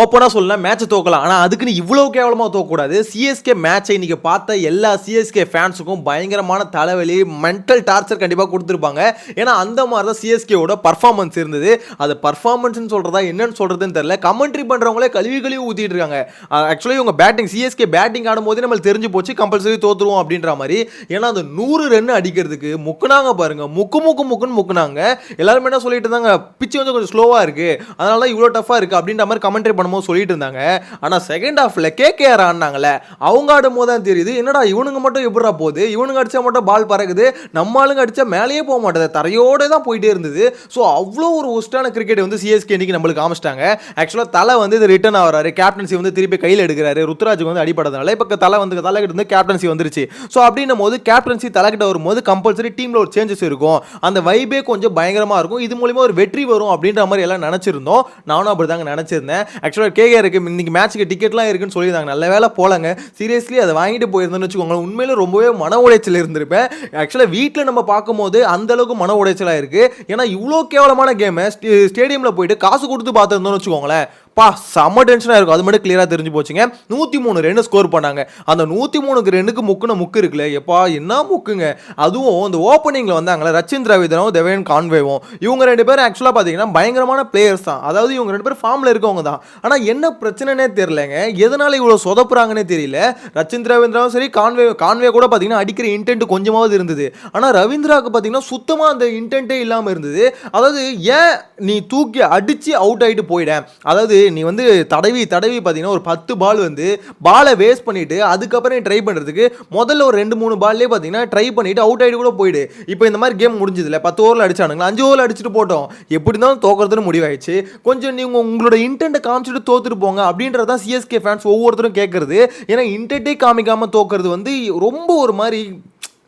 ஓப்பனாக சொல்லலாம் மேட்ச்சை தோக்கலாம். ஆனால் அதுக்குன்னு இவ்வளோ கேவலமாக தோக்கக்கூடாது. சிஎஸ்கே மேட்ச்சை இன்னைக்கு பார்த்த எல்லா சிஎஸ்கே ஃபேன்ஸுக்கும் பயங்கரமான தலைவலி மென்டல் டார்ச்சர் கண்டிப்பாக கொடுத்துருப்பாங்க. ஏன்னா அந்த மாதிரி தான் சிஎஸ்கேவோட பர்ஃபார்மன்ஸ் இருந்தது. அது பர்ஃபார்மன்ஸ்னு சொல்கிறதா என்னன்னு சொல்கிறதுன்னு தெரியல. கமெண்ட்ரி பண்ணுறவங்களே கழுவி கழுவி ஊற்றிட்டு இருக்காங்க. ஆக்சுவலி இவங்க பேட்டிங் சிஎஸ்கே பேட்டிங் ஆடும்போதே நம்மளுக்கு தெரிஞ்சு போச்சு கம்பல்சரி தோற்றுருவோம் அப்படின்ற மாதிரி. ஏன்னா அந்த நூறு ரன் அடிக்கிறதுக்கு முக்குனாங்க பாருங்கள் முக்கு முக்கு முக்குன்னு முக்குனாங்க. எல்லாருமே என்ன சொல்லிட்டு இருந்தாங்க? பிச்சு வந்து கொஞ்சம் ஸ்லோவாக இருக்குது அதனால தான் இவ்வளோ டஃபாக இருக்குது அப்படின்ற மாதிரி கமெண்ட்ரி பண்ணும்போது சொல்லிட்டு இருந்தாங்க. ஆனால் செகண்ட் ஹாஃபில் கேகேஆர் ஆடினாங்கள அவங்க ஆடும் போது தான் தெரியுது. என்னடா இவனுங்க மட்டும் எப்படிடா போகுது? இவனுங்க அடிச்சா மட்டும் பால் பறக்குது. நம்ம ஆளுங்க அடிச்சா மேலேயே போக மாட்டேது. தரையோடு தான் போயிட்டே இருந்தது. ஸோ அவ்வளோ ஒரு ஒஸ்டான கிரிக்கெட் வந்து சிஎஸ்கே இன்னைக்கு நம்மளுக்கு காமிச்சிட்டாங்க. ஆக்சுவலாக தலை வந்து இது ரிட்டர்ன் ஆகிறாரு. கேப்டன்சி வந்து திருப்பி கையில் எடுக்கிறாரு. ருத்ராஜுக்கு வந்து அடிப்படதுனால இப்போ தலை வந்து தலைக்கிட்ட வந்து கேப்டன்சி வந்துருச்சு. ஸோ அப்படின்னும் போது கேப்டன்சி தலைக்கிட்ட வரும்போது கம்பல்சரி டீமில் ஒரு சேஞ்சஸ் இருக்கும். அந்த வைபே கொஞ்சம் பயங்கரமாக இருக்கும். இது மூலிமா ஒரு வெற்றி வரும் அப்படின்ற மாதிரி எல்லாம் நினச்சிருந்தோம். நானும் அப்படி தாங்க நினச்சிருந்தேன். ஆக்சுவலாக கேகேஆருக்கு இன்னைக்கு மேட்ச்சுக்கு டிக்கெட்லாம் இருக்குன்னு சொல்லியிருந்தாங்க. நல்ல வேலை போலங்க. சீரியஸ்லி அதை வாங்கிட்டு போயிருந்தேன்னு வச்சுக்கோங்களேன். உண்மையில ரொம்பவே மன உடைச்சல் இருந்திருப்பேன். ஆக்சுவலாக வீட்டில் நம்ம பார்க்கும்போது அந்த அளவுக்கு மன உடைச்சலாக இருக்கு. ஏன்னா இவ்வளோ கேவலமான கேமை ஸ்டேடியமில் போயிட்டு காசு கொடுத்து பார்த்துருந்தோம்னு வச்சுக்கோங்களேன். பா செம்ம டென்ஷனாக இருக்கும். அது மட்டும் கிளியராக தெரிஞ்சு போச்சுங்க. நூற்றி மூணு ரெண்டு ஸ்கோர் பண்ணாங்க. அந்த நூற்றி மூணுக்கு ரெண்டுக்கு முக்குன முக்கு இருக்குல்ல. எப்பா என்ன முக்குங்க? அதுவும் இந்த ஓப்பனிங்கில் வந்தாங்களே ரச்சின் திராவிதனும் தேவன் கான்வேவும். இவங்க ரெண்டு பேரும் ஆக்சுவலாக பார்த்தீங்கன்னா பயங்கரமான பிளேயர்ஸ் தான். அதாவது இவங்க ரெண்டு பேரும் ஃபார்மில் இருக்கவங்க தான். ஆனால் என்ன பிரச்சனைனே தெரியலங்க. எதனால் இவ்வளோ சொதப்புறாங்கன்னே தெரியல. ரச்சின் திராவிந்திராவும் சரி கான்வே கான்வே கூட பார்த்தீங்கன்னா அடிக்கிற இன்டென்ட் கொஞ்சமாவது இருந்தது. ஆனால் ரவீந்திராவுக்கு பார்த்தீங்கன்னா சுத்தமாக அந்த இன்டென்ட்டே இல்லாமல் இருந்தது. அதாவது ஏன் நீ தூக்கி அடித்து அவுட் ஆகிட்டு போயிட அதாவது நீ வந்து தடவி தடவி பார்த்தீங்கன்னா ஒரு பத்து பால் வந்து பாலை வேஸ்ட் பண்ணிவிட்டு அதுக்கப்புறம் நீ ட்ரை பண்ணுறதுக்கு முதல்ல ஒரு ரெண்டு மூணு பால்லே பார்த்தீங்கன்னா ட்ரை பண்ணிட்டு அவுட் ஆகிட்டு கூட போயிடு. இப்போ இந்த மாதிரி கேம் முடிஞ்சதுல பத்து ஓவரில் அடிச்சானுங்களா? அஞ்சு ஓவரில் அடிச்சுட்டு போட்டோம். எப்படி இருந்தாலும் தோக்கிறதுன்னு முடிவாயிடுச்சு. கொஞ்சம் நீங்கள் உங்களோட இன்டென்ட்டை காமிச்சிட்டு தோத்துட்டு போங்க அப்படின்றதான் சிஎஸ்கே ஃபேன்ஸ் ஒவ்வொருத்தரும் கேட்குறது ஏன்னா இன்டென்ட்டே காமிக்காமல் தோக்கிறது வந்து ரொம்ப ஒரு மாதிரி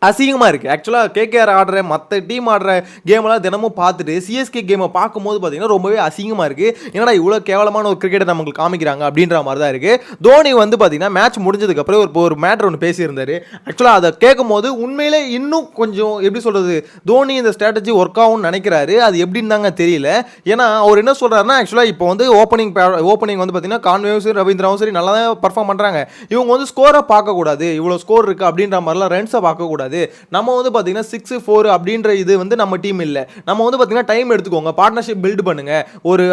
அசிங்கமாக இருக்குது ஆக்சுவலாக கேகேஆர் ஆடுற மற்ற டீம் ஆடுற கேமெல்லாம் தினமும் பார்த்துட்டு சிஎஸ்கே கேமை பார்க்கும்போது பார்த்தீங்கன்னா ரொம்பவே அசிங்கமாக இருக்குது என்னடா இவ்வளோ கேவலமான ஒரு கிரிக்கெட்டை நமக்கு காமிக்கிறாங்க அப்படின்ற மாதிரி தான் இருக்குது தோனி வந்து பார்த்தீங்கன்னா மேட்ச் முடிஞ்சதுக்கப்புறம் ஒரு ஒரு மேட்ரு ஒன்று பேசியிருந்தார். ஆக்சுவலாக அதை கேட்கும்போது உண்மையிலே இன்னும் கொஞ்சம் எப்படி சொல்கிறது தோனி இந்த ஸ்ட்ராட்டஜி ஒர்க் ஆகும்னு நினைக்கிறாரு. அது எப்படின்னு தாங்க தெரியல. ஏன்னா அவர் என்ன சொல்கிறாருன்னா ஆக்சுவலாக இப்போ வந்து ஓப்பனிங் ஓப்பனிங் வந்து பார்த்தீங்கன்னா கான்வேவும் சரி ரவீந்திராவும் சரி நல்லா தான் பர்ஃபார்ம் பண்ணுறாங்க இவங்க வந்து ஸ்கோரை பார்க்கக்கூடாது. இவ்வளோ ஸ்கோர் இருக்குது அப்படின்ற மாதிரிலாம் ரன்ஸை பார்க்கக்கூடாது. நம்ம வந்து பார்த்தீங்கன்னா சிக்ஸ் ஃபோர் அப்படின்ற இது வந்து நம்ம டீம் இல்லை. நம்ம வந்து பார்த்தீங்கன்னா டைம் எடுத்துக்கோங்க. பார்ட்னர்ஷிப் பில்ட் பண்ணுங்க. ஒரு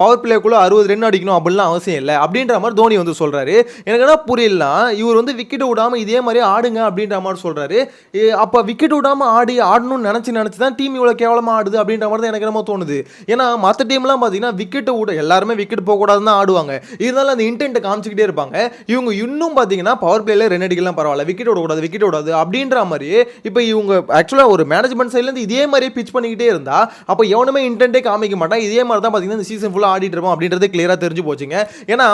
பவர் பிளேக்குள்ள அறுபது ரன் அடிக்கணும் அப்படிலாம் அவசியம் இல்லை. அப்படின்ற மாதிரி தோனி வந்து சொல்றாரு. எனக்கு என்ன புரியலாம் இவர் வந்து விக்கெட் விடாம இதே மாதிரி ஆடுங்க அப்படின்ற மாதிரி சொல்றாரு. அப்போ விக்கெட் விடாம ஆடி ஆடணும்னு நினைச்சு நினைச்சு தான் டீம் இவ்வளோ கேவலமாக ஆடுது அப்படின்ற மாதிரி தான் எனக்கு என்னமோ தோணுது. ஏன்னா மற்ற டீம்லாம் பார்த்தீங்கன்னா விக்கெட்டை விட எல்லாருமே விக்கெட் போகக்கூடாதுன்னு தான் ஆடுவாங்க. இருந்தாலும் அந்த இன்டென்ட்டை காமிச்சிக்கிட்டே இருப்பாங்க. இவங்க இன்னும் பார்த்தீங்கன்னா பவர் பிளேல ரெண்டு அடிக்கலாம் பரவாயில்ல. விக்கெட் விடக்கூடாது விக்கெட் விடாது அப்படின்ற மாதிரி இப்போ இவங்க ஆக்சுவலாக ஒரு மேனேஜ்மெண்ட் சைட்லேருந்து இதே மாதிரியே பிச் பண்ணிக்கிட்டே இருந்தால் அப்போ எவனுமே இன்டென்ட்டே காமிக்க மாட்டான். இதே மாதிரி தான் பார்த்தீங்கன்னா இந்த சீசன் ஃபுல்லாக ஆடிட்டு இருப்போம் அப்படின்றது கிளியராக தெரிஞ்சு போச்சுங்க. ஏன்னா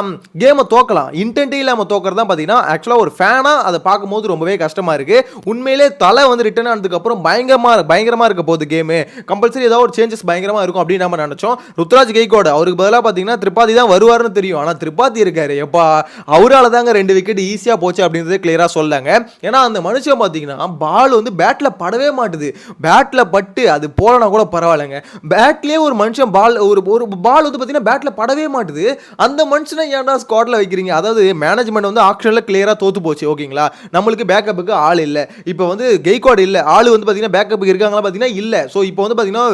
கேமை தோக்கலாம். இன்டென்ட்டே இல்லாமல் தோக்கிறது தான் பார்த்தீங்கன்னா ஆக்சுவலாக ஒரு ஃபேனாக அதை பார்க்கும்போது ரொம்பவே கஷ்டமாக இருக்குது உண்மையிலே தலை வந்து ரிட்டர்ன் ஆனதுக்கப்புறம் பயங்கரமாக பயங்கரமாக இருக்க போகுது கேமு கம்பல்சரி ஏதாவது ஒரு சேஞ்சஸ் பயங்கரமாக இருக்கும் அப்படின்னு நம்ம நினச்சோம். ருத்ராஜ் கெய்கோட அவருக்கு பதிலாக பார்த்தீங்கன்னா திரிபாதி தான் வருவாருன்னு தெரியும். ஆனால் திரிபாதி இருக்காரு. எப்பா அவரால் தாங்க ரெண்டு விக்கெட் ஈஸியாக போச்சு அப்படின்றது கிளியராக சொல்லாங்க ஏன்னா அந்த மனுஷன் பார்த்தீங்கன்னா பால் வந்து பேட்டில் படவே மாட்டுது. பேட்டில் பட்டு அது போலனா கூட பரவாயில்லைங்க. பேட்லேயே ஒரு மனுஷன் பால் ஒரு ஒரு பால் வந்து பார்த்தீங்கன்னா பேட்டில் படவே மாட்டுது. அந்த மனுஷனை ஏன்டா ஸ்குவாட்ல வைக்கிறீங்க? அதாவது மேனேஜ்மெண்ட் வந்து ஆக்ஷனில் கிளியராக தோத்து போச்சு ஓகேங்களா? நம்மளுக்கு பேக்கப்புக்கு ஆள் இல்லை. இப்போ வந்து கெய்கோட் இல்லை. ஆள் வந்து பார்த்தீங்கன்னா பேக்கப்புக்கு இருக்காங்களா பார்த்தீங்கன்னா இல்லை. ஸோ இப்போ வந்து பார்த்தீங்கன்னா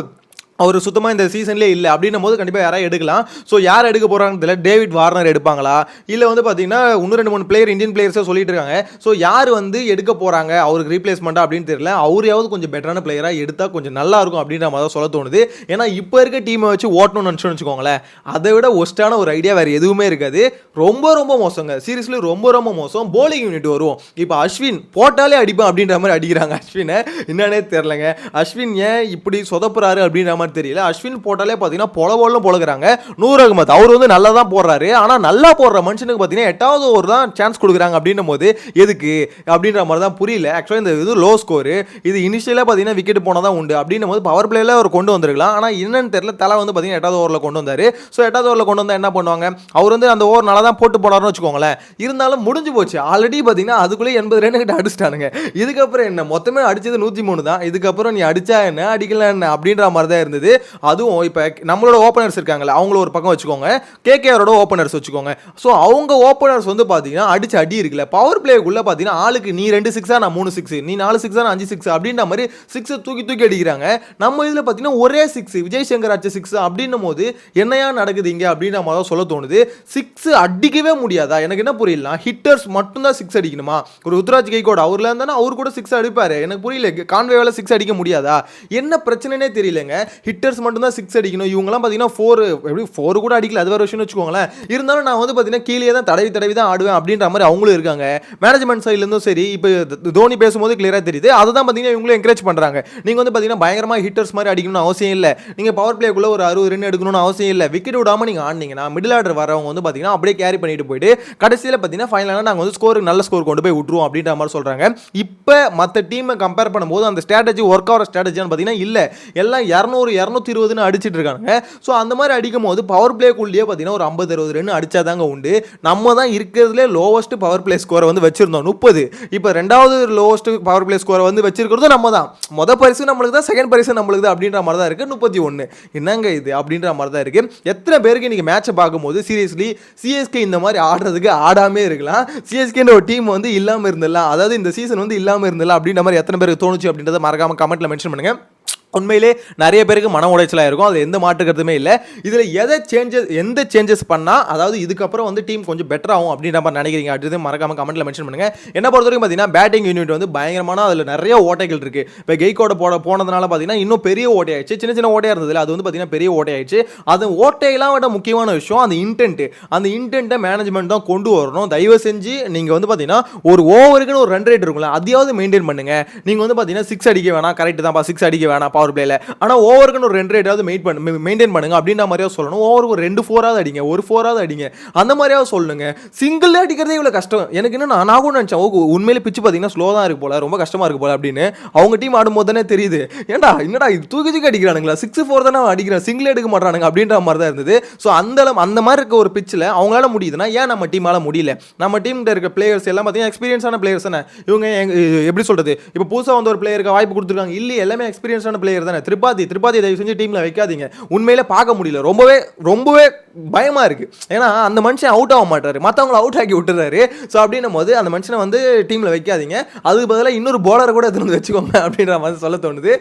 அவர் சுத்தமாக இந்த சீசன்லேயே இல்லை. அப்படின்னும் போது கண்டிப்பாக யாராவது எடுக்கலாம். ஸோ யார் எடுக்க போகிறாங்கன்னு தெரியல. டேவிட் வார்னர் எடுப்பாங்களா? இல்லை வந்து பார்த்தீங்கன்னா இன்னும் ரெண்டு மூணு பிளேயர் இந்தியன் பிளேயர்ஸாக சொல்லிட்டு இருக்காங்க. ஸோ யார் வந்து எடுக்க போகிறாங்க அவருக்கு ரீப்ளேஸ்மெண்ட்டாக அப்படின்னு தெரியல. அவரையாவது கொஞ்சம் பெட்டரான பிளேயராக எடுத்தால் கொஞ்சம் நல்லா இருக்கும் அப்படின்ற மாதிரி தான் சொல்ல தோணுது. ஏன்னா இப்போ இருக்க டீமை வச்சு ஓட்டணும்னு நினச்சோன்னு வச்சுக்கோங்களேன். அதை விட ஒஸ்ட்டான ஒரு ஐடியா வேறு எதுவுமே இருக்காது. ரொம்ப ரொம்ப மோசங்க. சீரியஸ்லி ரொம்ப ரொம்ப மோசம். போலிங் யூனிட் வருவோம் இப்போ அஸ்வின் போட்டாலே அடிப்பேன் அப்படின்ற மாதிரி அடிக்கிறாங்க அஸ்வினை. என்னன்னே தெரிலங்க அஸ்வின் ஏன் இப்படி சொதப்புறாரு அப்படின்ற மாதிரி தெரியல. அஸ்வின் போட்டாலே பார்த்தீங்கன்னா பொல பொலன்னு பொழகுறாங்க நூர் அகமத் அவர் வந்து நல்லா தான் போடுறாரு. ஆனால் நல்லா போடுற மனுஷனுக்கு பார்த்தீங்கன்னா எட்டாவது ஒரு தான் சான்ஸ் கொடுக்குறாங்க அப்படின்னும் போது எதுக்கு? அப்படின்ற மாதிரி தான் புரியல ஆக்சுவலாக இந்த இது லோ ஸ்கோரு இது இனிஷியலாக பார்த்தீங்கன்னா விக்கெட் போனால் தான் உண்டு. அப்படின்னும் போது பவர் பிளேயில் அவர் கொண்டு வந்திருக்கலாம். ஆனால் என்னன்னு தெரியல. தலை வந்து பார்த்தீங்கன்னா எட்டாவது ஓவரில் கொண்டு வந்தார். ஸோ எட்டாவது ஓவரில் கொண்டு வந்தால் என்ன பண்ணுவாங்க? அவர் வந்து அந்த ஓவர் நல்லா தான் போட்டு போனார்னு வச்சுக்கோங்களேன். இருந்தாலும் முடிஞ்சு போச்சு. ஆல்ரெடி பார்த்தீங்கன்னா அதுக்குள்ளே எண்பது ரன் கிட்ட அடிச்சிட்டானுங்க. இதுக்கப்புறம் என்ன? மொத்தமே அடிச்சது நூற்றி மூணு தான். இதுக்கப்புறம் நீ அடிச்சா என்ன? அடிக்கல என்ன? அப்படின்ற மாதிரி தான் இருந்தது. இருந்தது. அதுவும் இப்போ நம்மளோட ஓப்பனர்ஸ் இருக்காங்களே அவங்கள ஒரு பக்கம் வச்சுக்கோங்க. கேகேஆரோட ஓப்பனர்ஸ் வச்சுக்கோங்க. ஸோ அவங்க ஓப்பனர்ஸ் வந்து பார்த்தீங்கன்னா அடிச்சு அடி இருக்குல்ல. பவர் பிளேக்குள்ளே பார்த்தீங்கன்னா ஆளுக்கு நீ ரெண்டு சிக்ஸா நான் மூணு சிக்ஸ் நீ நாலு சிக்ஸா நான் அஞ்சு சிக்ஸ் அப்படின்ற மாதிரி சிக்ஸை தூக்கி தூக்கி அடிக்கிறாங்க. நம்ம இதில் பார்த்தீங்கன்னா ஒரே சிக்ஸ் விஜய் சங்கர் அடிச்ச சிக்ஸ் அப்படின்னும் போது என்னையா நடக்குது இங்கே அப்படின்ற மாதிரி சொல்ல தோணுது. சிக்ஸ் அடிக்கவே முடியாதா? எனக்கு என்ன புரியல ஹிட்டர்ஸ் மட்டும்தான் சிக்ஸ் அடிக்கணுமா? ஒரு ருத்ராஜ் கைகோட் அவர்ல இருந்தானே அவர் கூட சிக்ஸ் அடிப்பார். எனக்கு புரியல கான்வேவால் சிக்ஸ் அடிக்க முடியாதா? என்ன பிரச்சனைனே தெரியலங்க. ஹிட்டர்ஸ் மட்டும்தான் சிக்ஸ் அடிக்கணும். இவங்கலாம் பார்த்தீங்கன்னா ஃபோர் எப்படி ஃபோர் கூட அடிக்கல. அது வேற விஷயம்னு வச்சுக்கோங்களேன். இருந்தாலும் நான் வந்து பார்த்தீங்கன்னா கீழே தான் தடவி தடவி தான் ஆடுவேன் அப்படின்ற மாதிரி அவங்களும் இருக்காங்க. மேனேஜ்மெண்ட் சைட்லேருந்தும் சரி இப்போ தோனி பேசும்போது கிளியராக தெரியுது. அதை தான் பார்த்தீங்கன்னா இவங்களும் என்கரேஜ் பண்ணுறாங்க நீங்கள் வந்து பார்த்தீங்கன்னா பயங்கரமாக ஹிட்டர்ஸ் மாதிரி அடிக்கணும்னு அவசியம் இல்லை. நீங்கள் பவர் பிளேக்குள்ளே ஒரு அறுபது ரன் எடுக்கணும்னு அவசியம் இல்லை. விக்கெட் விடாமல் நீங்கள் ஆடினீங்கன்னா மிடில் ஆர்டர் வரவங்க வந்து பார்த்தீங்கன்னா அப்படியே கேரி பண்ணிட்டு போயிட்டு கடைசியில் பார்த்தீங்கன்னா ஃபைனலாக நாங்கள் வந்து ஸ்கோருக்கு நல்ல ஸ்கோர் கொண்டு போய் விட்ருவோம் அப்படின்ற மாதிரி சொல்கிறாங்க இப்போ மற்ற டீமை கம்பேர் பண்ணும்போது அந்த ஸ்ட்ராட்டஜி ஒர்க் ஆகிற ஸ்ட்ராட்டஜின்னு பார்த்தீங்கன்னா இல்லை. எல்லாம் இரநூறு இரநூத்தி இருபதுன்னு அடிச்சிட்டு இருக்காங்க ஸோ அந்த மாதிரி அடிக்கும் போது பவர் பிளேக்குள்ளேயே பார்த்தீங்கன்னா ஒரு ஐம்பது அறுபது ரன் அடிச்சாதாங்க உண்டு. நம்ம தான் இருக்கிறதுலே லோவஸ்ட் பவர் பிளே ஸ்கோரை வந்து வச்சிருந்தோம் முப்பது. இப்போ ரெண்டாவது லோவஸ்ட் பவர் பிளே ஸ்கோரை வந்து வச்சிருக்கிறதும் நம்ம தான். மொதல் பரிசு நம்மளுக்கு தான் செகண்ட் பரிசு நம்மளுக்கு தான் அப்படின்ற மாதிரி தான் இருக்குது முப்பத்தி ஒன்று என்னங்க இது அப்படின்ற மாதிரி தான் இருக்குது எத்தனை பேருக்கு இன்றைக்கி மேட்சை பார்க்கும்போது சீரியஸ்லி சிஎஸ்கே இந்த மாதிரி ஆடுறதுக்கு ஆடாமே இருக்கலாம். சிஎஸ்கேன்ற ஒரு டீம் வந்து இல்லாமல் இருந்திடலாம். அதாவது இந்த சீசன் வந்து இல்லாமல் இருந்திடலாம் அப்படின்ற மாதிரி எத்தனை பேருக்கு தோணுச்சு அப்படின்றத மறக்காமல் கமெண்ட்டில் மென்ஷன் பண்ணுங்கள் உண்மையிலே நிறைய பேருக்கு மன உளைச்சலாக இருக்கும். அது எந்த மாற்று கருத்துமே இல்லை. இதில் எதை சேஞ்சஸ் எந்த சேஞ்சஸ் பண்ணால் அதாவது இதுக்கப்புறம் வந்து டீம் கொஞ்சம் பெட்டர் ஆகும் அப்படின்ற மாதிரி நினைக்கிறீங்க. அடுத்தது மறக்காம கமெண்ட்டில் மென்ஷன் பண்ணுங்கள் என்ன பொறுத்த வரைக்கும் பார்த்தீங்கன்னா பேட்டிங் யூனிட் வந்து பயங்கரமான அதில் நிறைய ஓட்டைகள் இருக்குது இப்போ கெய்கோட போட போனதுனால பார்த்தீங்கன்னா இன்னும் பெரிய ஓட்டையாயிடுச்சு. சின்ன சின்ன ஓட்டையாக இருந்தது அது வந்து பார்த்தீங்கன்னா பெரிய ஓட்டையாயிடுச்சு. அது ஓட்டையெல்லாம் விட முக்கியமான விஷயம் அந்த இன்டென்ட் அந்த இன்டென்ட்டை மேனேஜ்மெண்ட் தான் கொண்டு வரணும். தயவு செஞ்சு நீங்கள் வந்து பார்த்தீங்கன்னா ஒரு ஓவருக்குன்னு ஒரு ரன் ரேட் இருக்கும்ல அதையாவது மெயின்டைன் பண்ணுங்கள் நீங்கள் வந்து பார்த்தீங்கன்னா சிக்ஸ் அடிக்க வேணாம். கரெக்ட் தான்ப்பா சிக்ஸ் அடிக்க வேணாம். பவர் பிளேல ஆனால் ஓவருக்குன்னு ஒரு ரெண்டு ரேட்டாவது மெயின் பண்ணு மெயின்டைன் பண்ணுங்க. அப்படின்ற மாதிரியாவது சொல்லணும். ஓவருக்கு ஒரு ரெண்டு ஃபோராவது அடிங்க. ஒரு ஃபோராவது அடிங்க. அந்த மாதிரியாவது சொல்லுங்க. சிங்கிள் அடிக்கிறதே இவ்வளோ கஷ்டம். எனக்கு என்ன நான் நான் கூட நினச்சேன் ஓகே உண்மையிலே பிச்சு பார்த்தீங்கன்னா ஸ்லோ தான் இருக்கு போல ரொம்ப கஷ்டமாக இருக்கு போல அப்படின்னு அவங்க டீம் ஆடும்போது தானே தெரியுது. ஏன்டா என்னடா இது? தூக்கி தூக்கி அடிக்கிறானுங்களா? சிக்ஸ் ஃபோர் தானே அடிக்கிறேன். சிங்கிள் எடுக்க மாட்டானுங்க அப்படின்ற மாதிரி தான் இருந்தது. ஸோ அந்த அளவு- அந்த மாதிரி இருக்க ஒரு பிச்சில் அவங்களால முடியுதுன்னா ஏன் நம்ம டீமால் முடியல? நம்ம டீம்ல இருக்க பிளேயர்ஸ் எல்லாம் பார்த்தீங்கன்னா எக்ஸ்பீரியன்ஸான பிளேயர்ஸ் தானே. இவங்க எப்படி சொல்கிறது இப்போ புதுசாக வந்து ஒரு பிளேயருக்கு வாய்ப்பு கொடுத்துருக்காங்க. இல்லை எல்லாமே எக்ஸ்பீரியன்ஸான பிளேயர் தானே. திரிபாதி திரிபாதி தயவு செஞ்சு டீமில் வைக்காதீங்க. உண்மையிலே பார்க்க முடியல. ரொம்பவே ரொம்பவே பயமாக இருக்கு. ஏன்னா அந்த மனுஷன் அவுட் ஆக மாட்டார். மற்றவங்கள அவுட் ஆக்கி விட்டுறாரு. ஸோ அப்படின்னும் போது அந்த மனுஷனை வந்து டீமில் வைக்காதீங்க. அதுக்கு பதிலாக இன்னொரு போலரை கூட எடுத்துட்டு வந்து வச்சுக்கோங்க அப்படின்ற மாதிரி சொல்ல தோணுது.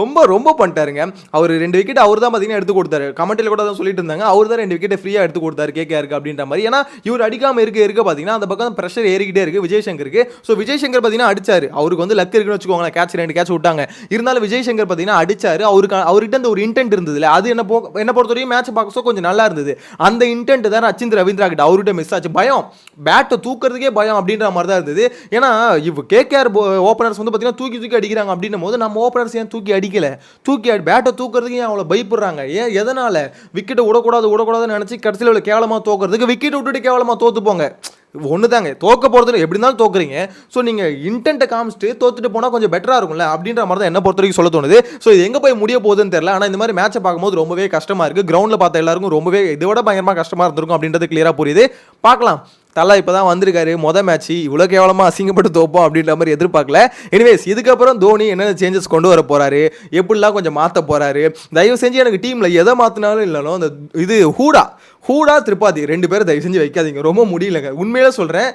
ரொம்ப ரொம்ப பண்ணிட்டாருங்க. அவர் ரெண்டு விக்கெட் அவர் தான் பார்த்தீங்கன்னா எடுத்து கொடுத்தாரு. கமெண்ட்டில் கூட தான் சொல்லிட்டு இருந்தாங்க. அவர் தான் ரெண்டு விக்கெட்டை ஃப்ரீயாக எடுத்து கொடுத்தாரு கேகேஆருக்கு அப்படின்ற மாதிரி. ஏன்னா இவர் அடிக்காமல் இருக்க இருக்க பார்த்தீங்கன்னா அந்த பக்கம் ப்ரெஷர் ஏறிக்கிட்டே இருக்கு விஜய்சங்கருக்கு. ஸோ விஜய்சங்கர் பார்த்தீங்கன்னா அடிச்சார். அவருக்கு வந்து லக் இருக்குன்னு வச்சுக்கோங்களேன். கேட்ச் ரெண்டு கேட்ச் விட்டாங்க. இருந்தாலும் விஜய் பார்த்தீங்கன்னா பார்த்தீங்கன்னா அடிச்சாரு. அவருக்கு அவர்கிட்ட அந்த ஒரு இன்டென்ட் இருந்ததுல. அது என்ன போ என்ன பொறுத்தவரைக்கும் மேட்ச் பார்க்க கொஞ்சம் நல்லா இருந்தது. அந்த இன்டென்ட் தான் அச்சிந்த் ரவீந்திரா கிட்ட அவர்கிட்ட மிஸ் ஆச்சு. பயம். பேட்டை தூக்குறதுக்கே பயம் அப்படின்ற மாதிரி தான் இருந்தது. ஏன்னா இவ் கேகேஆர் ஓப்பனர்ஸ் வந்து பார்த்தீங்கன்னா தூக்கி தூக்கி அடிக்கிறாங்க அப்படின்னும் போது நம்ம ஓப்பனர்ஸ் ஏன் தூக்கி அடிக்கல? தூக்கி பேட்டை தூக்குறதுக்கு ஏன் அவ்வளோ பயப்படுறாங்க? ஏன் எதனால? விக்கெட்டை விடக்கூடாது விடக்கூடாதுன்னு நினச்சி கடைசியில் இவ்வளோ கேவலமாக தோக்குறதுக்கு விக்கெட் விட்டுட்டு கேவலமாக தோற்று போங்க. ஒன்று தாங்க தோக்க போகிறது எப்படி இருந்தாலும் தோக்குறீங்க. ஸோ நீங்கள் இன்டென்ட்டை காமிச்சிட்டு தோத்துட்டு போனால் கொஞ்சம் பெட்டராக இருக்கும்ல அப்படின்ற மாதிரி தான் என்ன பொறுத்த வரைக்கும் சொல்ல தோணுது. ஸோ இது எங்கே போய் முடிய போகுதுன்னு தெரியல. ஆனால் இந்த மாதிரி மேட்சை பார்க்கும்போது ரொம்பவே கஷ்டமாக இருக்குது கிரவுண்டில் பார்த்த எல்லாருக்கும் ரொம்பவே இதை விட பயங்கரமாக கஷ்டமாக இருந்திருக்கும் அப்படின்றது கிளியராக புரியுது. பார்க்கலாம். தலா இப்போ தான் வந்திருக்காரு மொதல் மேட்ச் இவ்வளோ கேவலமாக அசிங்கப்பட்டு தோப்போம் அப்படின்ற மாதிரி எதிர்பார்க்கல. எனிவேஸ் இதுக்கப்புறம் தோனி என்னென்ன சேஞ்சஸ் கொண்டு வர போகிறாரு எப்படிலாம் கொஞ்சம் மாற்ற போறாரு? தயவு செஞ்சு எனக்கு டீமில் எதை மாற்றினாலும் இல்லைனோ அந்த இது ஹூடா. ஹூடா திரிபாதி ரெண்டு பேரும் தயவு செஞ்சு வைக்காதீங்க. ரொம்ப முடியலங்க. உண்மையிலே சொல்கிறேன்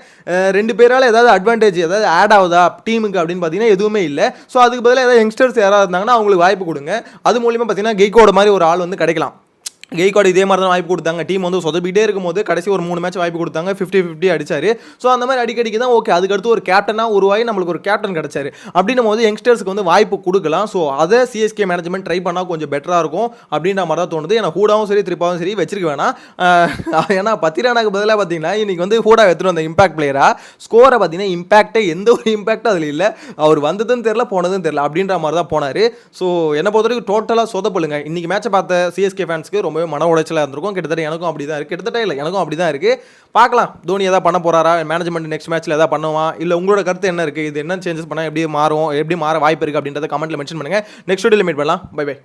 ரெண்டு பேரால் ஏதாவது அட்வான்டேஜ் ஏதாவது ஆட் ஆகுதா டீமுக்கு அப்படின்னு பார்த்தீங்கன்னா எதுவுமே இல்லை. ஸோ அதுக்கு பதிலாக ஏதாவது யங்ஸ்டர்ஸ் யாராவது இருந்தாங்கன்னா அவங்களுக்கு வாய்ப்பு கொடுங்க. அது மூலியமாக பார்த்தீங்கன்னா கெய்கோட மாதிரி ஒரு ஆள் வந்து கிடைக்கலாம். கெய்காட் இதே மாதிரி தான் வாய்ப்பு கொடுத்தாங்க. டீம் வந்து சொதப்பிட்டே இருக்கும்போது கடைசி ஒரு மூணு மேட்ச் வாய்ப்பு கொடுத்தாங்க. ஃபிஃப்டி ஃபிஃப்டி அடிச்சாரு. ஸோ அந்த மாதிரி அடிக்கடிக்கு தான் ஓகே அதுக்கடுத்து ஒரு கேப்டனாக உருவாகி நம்மளுக்கு ஒரு கேப்டன் கிடைச்சாரு. அப்படின்னும் போது யங்ஸ்டர்ஸ்க்கு வந்து வாய்ப்பு கொடுக்கலாம். ஸோ அதை சிஎஸ்கே மேனேஜ்மெண்ட் ட்ரை பண்ணால் கொஞ்சம் பெட்டராக இருக்கும். அப்படின்ற மாதிரி தான் தோணுது. ஏன்னா ஹூடாவும் சரி திருப்பாவும் சரி வச்சிருக்க வேணாம். ஏன்னா பத்திரானாக்கு பதிலாக பார்த்தீங்கன்னா இன்னைக்கு வந்து ஹூடா எடுத்துகிட்டு வந்த இம்பாக்ட் பிளேயராக ஸ்கோரை பார்த்தீங்கன்னா இம்பாக்டே எந்த ஒரு இம்பாக்டும் அதில் இல்லை. அவர் வந்ததுன்னு தெரில போனதுன்னு தெரில அப்படின்ற மாதிரி தான் போனார். ஸோ என்னை பொறுத்த வரைக்கும் டோட்டலாக சொதப்பலுங்க. இன்னைக்கு மேட்சை பார்த்த சிஎஸ்கே ஃபேன்ஸ்க்கு ரொம்ப ரொம்பவே மன உளைச்சலாக இருந்திருக்கும். கிட்டத்தட்ட எனக்கும் அப்படி தான் இருக்குது கிட்டத்தட்ட இல்லை எனக்கும் அப்படி தான் இருக்குது பார்க்கலாம். தோனி எதாவது பண்ண போறாரா? மேனேஜ்மெண்ட் நெக்ஸ்ட் மேட்ச்சில் எதாவது பண்ணுவான் இல்லை உங்களோட கருத்து என்ன இருக்குது இது என்ன சேஞ்சஸ் பண்ணால் எப்படி மாறும்? எப்படி மாற வாய்ப்பு இருக்குது அப்படின்றத கமெண்ட்டில் மென்ஷன் பண்ணுங்கள் நெக்ஸ்ட் வீடியோ மீட் பண்ணலாம். Bye bye